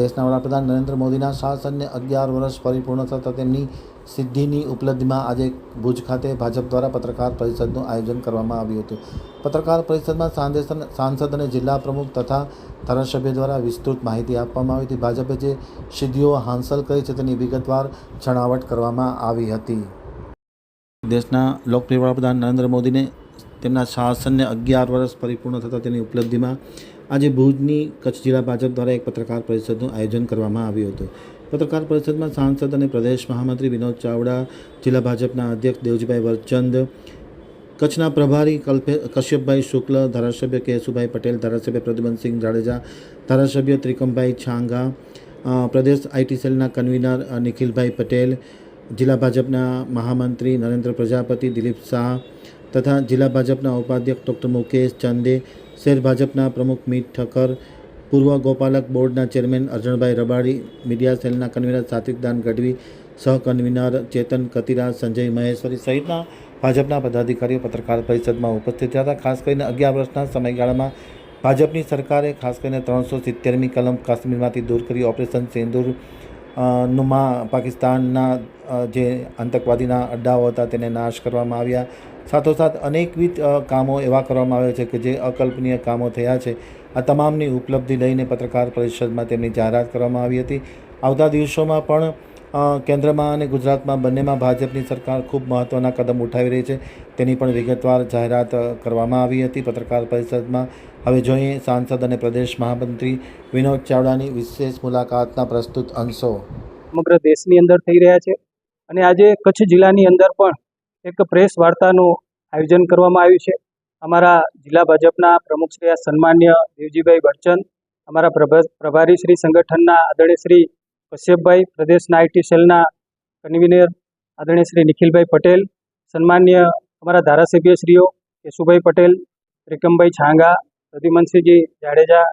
દેશના વડાપ્રધાન નરેન્દ્ર મોદીના શાસનને અગિયાર વર્ષ પરિપૂર્ણ થતાં તેમની સિદ્ધિની ઉપલબ્ધિમાં આજે ભુજ ખાતે ભાજપ દ્વારા પત્રકાર પરિષદનું આયોજન કરવામાં આવ્યું હતું. પત્રકાર પરિષદમાં સાંદેશન સાંસદ અને જિલ્લા પ્રમુખ તથા ધારાસભ્ય દ્વારા વિસ્તૃત માહિતી આપવામાં આવી હતી. ભાજપે જે સિદ્ધિઓ હાંસલ કરી છે તેની વિગતવાર છણાવટ કરવામાં આવી હતી. દેશના લોકપ્રિય વડાપ્રધાન નરેન્દ્ર મોદીને તેમના શાસનને અગિયાર વર્ષ પરિપૂર્ણ થતાં તેની ઉપલબ્ધિમાં આજે ભુજની કચ્છ જિલ્લા ભાજપ દ્વારા એક પત્રકાર પરિષદનું આયોજન કરવામાં આવ્યું હતું. પત્રકાર પરિષદમાં સાંસદ અને પ્રદેશ મહામંત્રી વિનોદ ચાવડા, જિલ્લા ભાજપના અધ્યક્ષ દેવજીભાઈ વરચંદ, કચ્છના પ્રભારી કલ્પે, કશ્યપભાઈ શુક્લ, ધારાસભ્ય કેશુભાઈ પટેલ, ધારાસભ્ય પ્રદ્યુમનસિંહ જાડેજા, ધારાસભ્ય ત્રિકમભાઈ છાંગા પ્રદેશ આઈટી સેલના કન્વીનર નિખિલભાઈ પટેલ, જિલ્લા ભાજપના મહામંત્રી નરેન્દ્ર પ્રજાપતિ દિલીપ શાહ તથા જિલ્લા ભાજપના ઉપાધ્યક્ષ ડૉક્ટર મુકેશ ચંદે શહેર ભાજપના પ્રમુખ મીત ઠક્કર, પૂર્વ ગોપાલક બોર્ડના ચેરમેન અર્જણભાઈ રબાડી, મીડિયા સેલના કન્વીનર સાત્વિકદાન ગઢવી સહ કન્વીનર ચેતન કતિરા, સંજય મહેશ્વરી સહિતના ભાજપના પદાધિકારીઓ પત્રકાર પરિષદમાં ઉપસ્થિત રહ્યા હતા. ખાસ કરીને અગિયાર વર્ષના સમયગાળામાં ભાજપની સરકારે ખાસ કરીને ત્રણસો સિત્તેરમી કલમ કાશ્મીરમાંથી દૂર કરી ઓપરેશન સિંદૂર નુમાં પાકિસ્તાનના જે આતંકવાદીના અડ્ડાઓ હતા તેને નાશ કરવામાં આવ્યા. સાથોસાથ અનેકવિધ કામો એવા કરવામાં આવ્યા છે કે જે અકલ્પનીય કામો થયા છે. આ તમામની ઉપલબ્ધિ લઈને પત્રકાર પરિષદમાં તેમની જાહેરાત કરવામાં આવી હતી. આવતા દિવસોમાં પણ કેન્દ્રમાં અને ગુજરાતમાં બંનેમાં ભાજપની સરકાર ખૂબ મહત્ત્વના કદમ ઉઠાવી રહી છે. તેની પણ વિગતવાર જાહેરાત કરવામાં આવી હતી પત્રકાર પરિષદમાં. હવે જોઈએ સાંસદ અને પ્રદેશ મહામંત્રી વિનોદ ચાવડાની વિશેષ મુલાકાતના પ્રસ્તુત અંશો. સમગ્ર દેશની અંદર થઈ રહ્યા છે અને આજે કચ્છ જિલ્લાની અંદર પણ એક પ્રેસ વાર્તાનું આયોજન કરવામાં આવ્યું છે. અમારા જિલ્લા ભાજપના પ્રમુખ શ્રી સન્માન્ય દેવજીભાઈ બચ્ચન, અમારા પ્રભા, પ્રભારી શ્રી સંગઠનના આદરણીય શ્રી કશ્યપભાઈ, પ્રદેશના આઈટી સેલના કન્વીનર આદરણીય શ્રી નિખિલભાઈ પટેલ, સન્માન્ય અમારા ધારાસભ્યશ્રીઓ કેશુભાઈ પટેલ, ત્રિકમભાઈ છાંગા, પ્રદ્યુમનસિંહજી જાડેજા,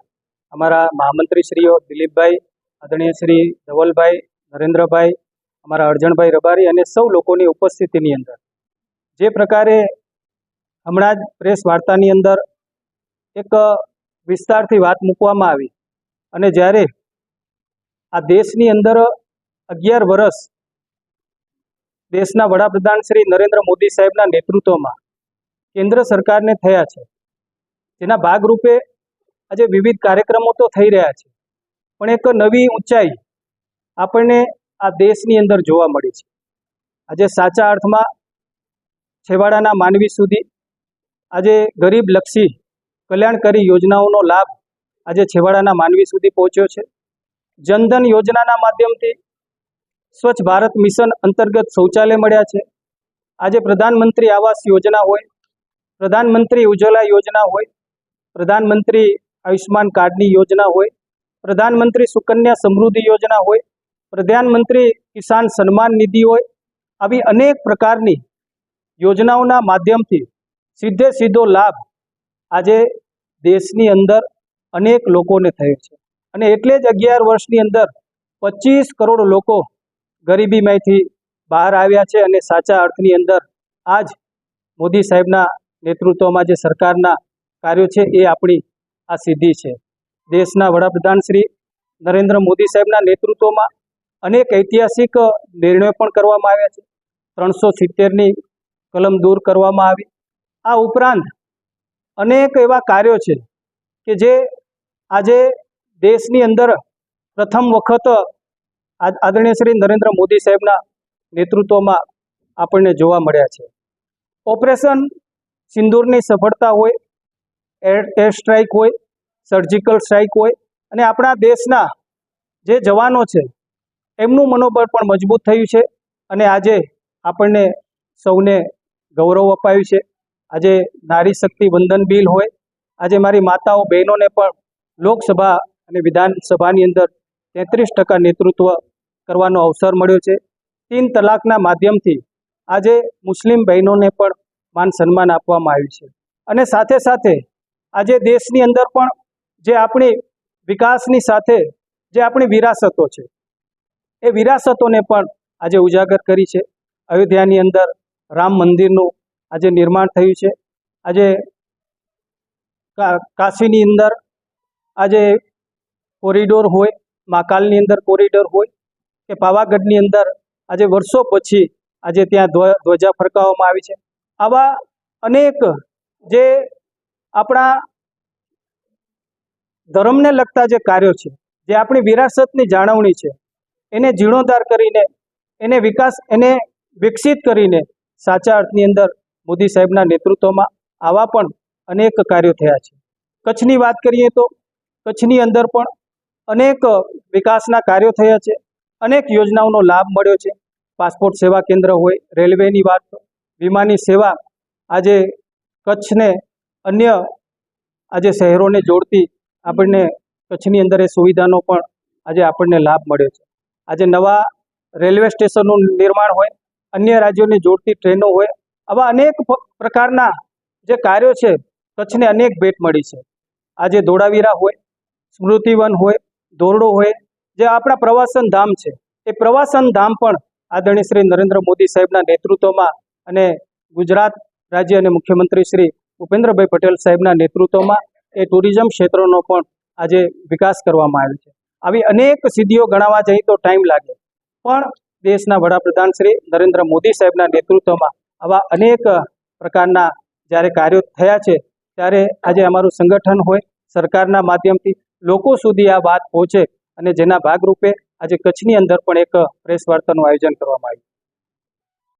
અમારા મહામંત્રીશ્રીઓ દિલીપભાઈ, આદરણીય શ્રી ધવલભાઈ, નરેન્દ્રભાઈ, અમારા અર્જણભાઈ રબારી અને સૌ લોકોની ઉપસ્થિતિની અંદર. જે પ્રકારે હમણાં જ પ્રેસ વાર્તાની અંદર એક વિસ્તારથી વાત મૂકવામાં આવી અને જ્યારે આ દેશની અંદર અગિયાર વર્ષ દેશના વડાપ્રધાન શ્રી નરેન્દ્ર મોદી સાહેબના નેતૃત્વમાં કેન્દ્ર સરકારને થયા છે. જેના ભાગરૂપે આજે વિવિધ કાર્યક્રમો તો થઈ રહ્યા છે. પણ એક નવી ઊંચાઈ આપણને આ દેશની અંદર જોવા મળી છે. આજે સાચા અર્થમાં છેવાડાના માનવી સુધી આજે ગરીબલક્ષી કલ્યાણકારી યોજનાઓનો લાભ આજે છેવાડાના માનવી સુધી પહોંચ્યો છે. જનધન યોજનાના માધ્યમથી સ્વચ્છ ભારત મિશન અંતર્ગત શૌચાલય મળ્યા છે. આજે પ્રધાનમંત્રી આવાસ યોજના હોય, પ્રધાનમંત્રી ઉજ્જવલા યોજના હોય, પ્રધાનમંત્રી આયુષ્માન કાર્ડની યોજના હોય, પ્રધાનમંત્રી સુકન્યા સમૃદ્ધિ યોજના હોય, પ્રધાનમંત્રી કિસાન સન્માન નિધિ હોય, આવી અનેક પ્રકારની યોજનાઓના માધ્યમથી સીધે સીધો લાભ આજે દેશની અંદર અનેક લોકોને થયો છે. અને એટલે જ અગિયાર વર્ષની અંદર પચીસ કરોડ લોકો ગરીબીમાંથી બહાર આવ્યા છે અને સાચા અર્થની અંદર આજ મોદી સાહેબના નેતૃત્વમાં જે સરકારના કાર્યો છે એ આપણી આ સિદ્ધિ છે. દેશના વડાપ્રધાન શ્રી નરેન્દ્ર મોદી સાહેબના નેતૃત્વમાં અનેક ઐતિહાસિક નિર્ણયો પણ કરવામાં આવ્યા છે. ત્રણસો સિત્તેરની કલમ દૂર કરવામાં આવી. આ ઉપરાંત અનેક એવા કાર્યો છે કે જે આજે દેશની અંદર પ્રથમ વખત આદરણીય શ્રી નરેન્દ્ર મોદી સાહેબના નેતૃત્વમાં આપણને જોવા મળ્યા છે. ઓપરેશન સિંદૂરની સફળતા હોય, એર એર સ્ટ્રાઇક હોય, સર્જિકલ સ્ટ્રાઇક હોય અને આપણા દેશના જે જવાનો છે, એમનું મનોબળ પણ મજબૂત થયું છે અને આજે આપણને સૌને ગૌરવ અપાયું છે. આજે નારી શક્તિ વંદન બિલ હોય, આજે મારી માતાઓ બહેનોને પણ લોકસભા અને વિધાનસભાની અંદર તેત્રીસ ટકા નેતૃત્વ કરવાનો અવસર મળ્યો છે. તીન તલાકના માધ્યમથી આજે મુસ્લિમ બહેનોને પણ માન સન્માન આપવામાં આવ્યું છે. અને સાથે સાથે આજે દેશની અંદર પણ જે આપણી વિકાસની સાથે જે આપણી વિરાસતો છે, એ વિરાસતોને પણ આજે ઉજાગર કરી છે. અયોધ્યાની અંદર રામ મંદિરનું આજે નિર્માણ થયું છે. આજે કાશીની અંદર આજે કોરિડોર હોય, મહાકાલની અંદર કોરિડોર હોય કે પાવાગઢની અંદર આજે વર્ષો પછી આજે ત્યાં ધ્વજા ફરકાવવામાં આવી છે. આવા અનેક જે આપણા ધર્મને લગતા જે કાર્યો છે, જે આપણી વિરાસતની જાળવણી છે, એને જીર્ણોદ્ધાર કરીને, એને વિકાસ, એને વિકસિત કરીને સાચા અર્થની અંદર મોદી સાહેબના નેતૃત્વમાં આવા પણ અનેક કાર્યો થયા છે. કચ્છની વાત કરીએ તો કચ્છની અંદર પણ અનેક વિકાસના કાર્યો થયા છે. અનેક યોજનાઓનો લાભ મળ્યો છે. પાસપોર્ટ સેવા કેન્દ્ર હોય, રેલવેની વાત વીમાની સેવા આજે કચ્છને અન્ય આજે શહેરોને જોડતી આપણને કચ્છની અંદર એ સુવિધાનો પણ આજે આપણને લાભ મળ્યો છે. આજે નવા રેલવે સ્ટેશનનું નિર્માણ હોય, અન્ય રાજ્યોને જોડતી ટ્રેનો હોય, આવા અનેક પ્રકારના જે કાર્યો છે, કચ્છને અનેક ભેટ મળી છે. આજે ધોળાવીરા હોય, સ્મૃતિવન હોય ધોરડો હોય, જે આપણા પ્રવાસન ધામ છે, એ પ્રવાસન ધામ પણ આદરણીય શ્રી નરેન્દ્ર મોદી સાહેબના નેતૃત્વમાં અને ગુજરાત રાજ્ય અને મુખ્યમંત્રી શ્રી ભૂપેન્દ્રભાઈ પટેલ સાહેબના નેતૃત્વમાં એ ટુરિઝમ ક્ષેત્રનો પણ આજે વિકાસ કરવામાં આવ્યો છે. આવી અનેક સિદ્ધિઓ ગણાવવા જઈએ તો ટાઈમ લાગે. પણ દેશના વડાપ્રધાન શ્રી નરેન્દ્ર મોદી સાહેબના નેતૃત્વમાં આવા અનેક પ્રકારના જ્યારે કાર્યો થયા છે, ત્યારે આજે અમારું સંગઠન હોય, સરકારના માધ્યમથી લોકો સુધી આ વાત પહોંચે અને જેના ભાગરૂપે આજે કચ્છની અંદર પણ એક પ્રેસ વાર્તાનું આયોજન કરવામાં આવ્યું.